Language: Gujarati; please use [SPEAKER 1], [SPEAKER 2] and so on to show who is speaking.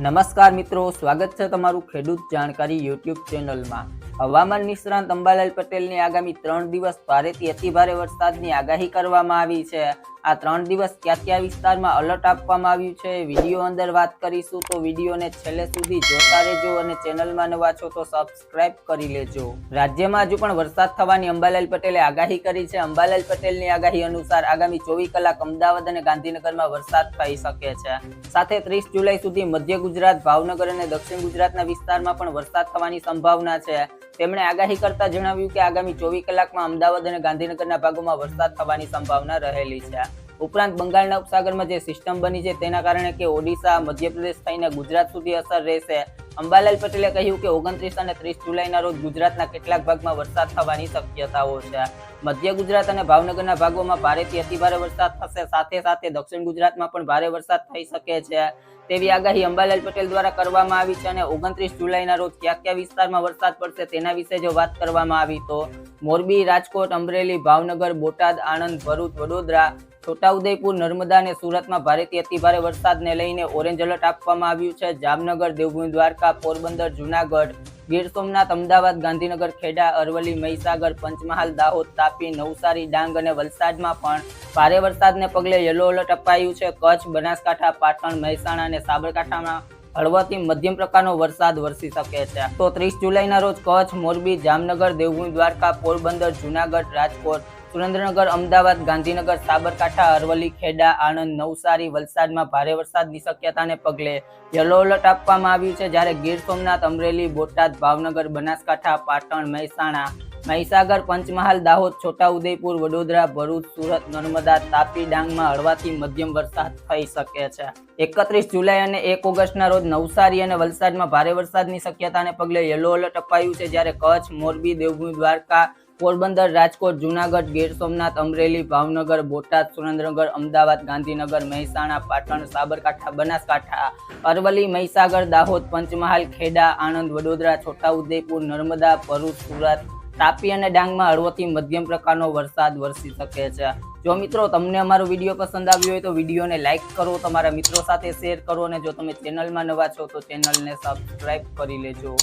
[SPEAKER 1] નમસ્કાર મિત્રો, સ્વાગત છે તમારું ખેડૂત જાણકારી યુટ્યુબ ચેનલમાં. હવામાન નિષ્ણાંત અંબાલાલ પટેલની આગામી ત્રણ દિવસ ભારેથી અતિભારે વરસાદની આગાહી કરવામાં આવી છે. આ ત્રણ દિવસ ક્યાં ક્યાં વિસ્તારમાં અલર્ટ આપવામાં આવ્યું છે? વીડિયો અંદર વાત કરીશું તો વિડીયોને છેલ્લે સુધી જોતા રહેજો અને ચેનલમાં નવા છો તો સબસ્ક્રાઇબ કરી લેજો. રાજ્યમાં હજુ પણ વરસાદ થવાની અંબાલાલ પટેલે આગાહી કરી છે. અંબાલાલ પટેલની આગાહી અનુસાર આગામી ચોવીસ કલાક અમદાવાદ અને ગાંધીનગરમાં વરસાદ થઈ શકે છે. સાથે ત્રીસ જુલાઈ સુધી મધ્ય ગુજરાત, ભાવનગર અને દક્ષિણ ગુજરાતના વિસ્તારમાં પણ વરસાદ થવાની સંભાવના છે. તેમણે આગાહી કરતા જણાવ્યું કે આગામી ચોવીસ કલાકમાં અમદાવાદ અને ગાંધીનગરના ભાગોમાં વરસાદ થવાની સંભાવના રહેલી છે. ઉપરાંત બંગાળના ઉપસાગરમાં જે સિસ્ટમ બની છે તેના કારણે કે ઓડિશા, મધ્યપ્રદેશ થઈને ગુજરાત સુધી અસર રહેશે. અંબાલાલ પટેલે કહ્યું કે ઓગણત્રીસ અને ત્રીસ જુલાઈના રોજ ગુજરાતના કેટલાક ભાગમાં વરસાદ થવાની શક્યતાઓ છે. મધ્ય ગુજરાત અને ભાવનગરના ભાગોમાં ભારેથી અતિભારે વરસાદ થશે. સાથે સાથે દક્ષિણ ગુજરાતમાં પણ ભારે વરસાદ થઈ શકે છે. તેવી આગાહી અંબાલાલ પટેલ દ્વારા કરવામાં આવી છે અને ઓગણત્રીસ જુલાઈના રોજ કયા કયા વિસ્તારમાં વરસાદ પડશે તેના વિશે જો વાત કરવામાં આવી તો મોરબી, રાજકોટ, અમરેલી, ભાવનગર, બોટાદ, આણંદ, ભરૂચ, વડોદરા છોટાઉદેપુર, નર્મદા અને સુરતમાં ભારેથી અતિભારે વરસાદને લઈને ઓરેન્જ એલર્ટ આપવામાં આવ્યું છે. જામનગર, દેવભૂમિ, દ્વારકા, પોરબંદર, જુનાગઢ, ગીર સોમનાથ, અમદાવાદ, ગાંધીનગર, ખેડા, અરવલ્લી, મહીસાગર, પંચમહાલ, દાહોદ, તાપી, નવસારી, ડાંગ અને વલસાડમાં પણ ભારે વરસાદને પગલે યલો એલર્ટ અપાયું છે. કચ્છ, બનાસકાંઠા, પાટણ, મહેસાણા અને સાબરકાંઠામાં હળવાથી મધ્યમ પ્રકારનો વરસાદ વરસી શકે છે. તો ત્રીસ જુલાઈના રોજ કચ્છ, મોરબી, જામનગર, દેવભૂમિ, દ્વારકા, પોરબંદર, જુનાગઢ, રાજકોટ સુરેન્દ્રનગર, અમદાવાદ, ગાંધીનગર, સાબરકાંઠા, અરવલ્લી, ખેડા, આણંદ, નવસારી, વલસાડમાં ભારે વરસાદની શક્યતાને પગલે યલો એલર્ટ આપવામાં આવ્યું છે. જ્યારે ગીર સોમનાથ, અમરેલી, બોટાદ, ભાવનગર, બનાસકાંઠા, પાટણ, મહેસાણા, મહીસાગર, પંચમહાલ, દાહોદ, છોટાઉદેપુર, વડોદરા, ભરૂચ, સુરત, નર્મદા, તાપી, ડાંગમાં હળવાથી મધ્યમ વરસાદ થઈ શકે છે. એકત્રીસ જુલાઈ અને એક ઓગસ્ટના રોજ નવસારી અને વલસાડમાં ભારે વરસાદની શક્યતાને પગલે યલો એલર્ટ અપાયું છે. જ્યારે કચ્છ, મોરબી, દેવભૂમિ, દ્વારકા પોરબંદર, રાજકોટ, જુનાગઢ, ગીર સોમનાથ, અમરેલી, ભાવનગર, બોટાદ, સુરેન્દ્રનગર, અમદાવાદ, ગાંધીનગર, મહેસાણા, પાટણ, સાબરકાંઠા, બનાસકાંઠા, અરવલ્લી, મહીસાગર, દાહોદ, પંચમહાલ, ખેડા, આણંદ, વડોદરા, છોટાઉદેપુર, નર્મદા, ભરૂચ, સુરત, તાપી અને ડાંગમાં હળવોથી મધ્યમ પ્રકારનો વરસાદ વરસી શકે છે. જો મિત્રો તમને અમારો વીડિયો પસંદ આવ્યો હોય તો વિડીયોને લાઇક કરો, તમારા મિત્રો સાથે શેર કરો અને જો તમે ચેનલમાં નવા છો તો ચેનલને સબસ્ક્રાઈબ કરી લેજો.